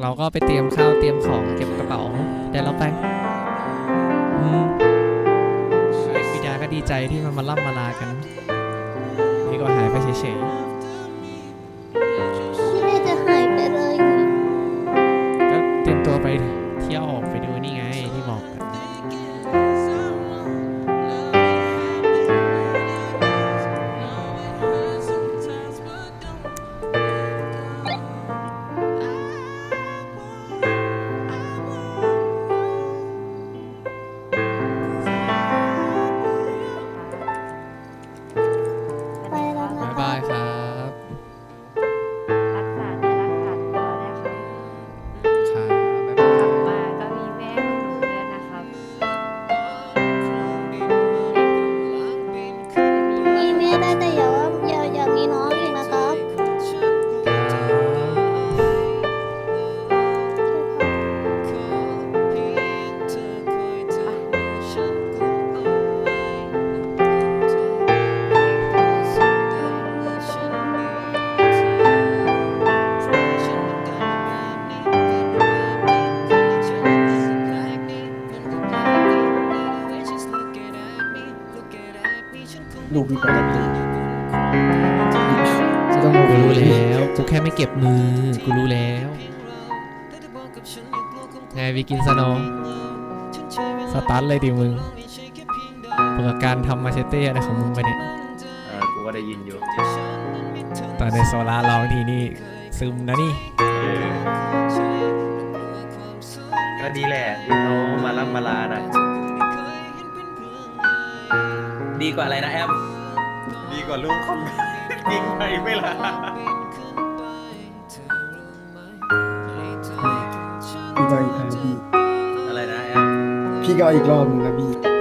เราก็ไปเตรียมข้าวเตรียมของเก็บกระเป๋าเดี๋ยวเราไปอืมบิดาก็ดีใจที่มันมาล่ำมาลากัน นี่ก็หายไปเฉย ลูกพี่ปกติต้องกูรู้แล้วกูแค่ไม่เก็บมือกูรู้แล้วไงวีกินสโนว์สตาร์ทเลยดิมึงเปิดการทำมาเชเต้อะไรของมึงไปเนี่ยเออกูก็ได้ยินอยู่ตอนในโซล่าร้องทีนี่ซึมนะนี่เออก็ดีแหละที่เขามารับมาลานะ ดีกว่าอะไรนะแอมดีกว่าลูกคนจริงไหมไม่ล่ะพี่ก็อีกครั้งพี่อะไรนะแอมพี่ก็อีกรอบนึงนะพี่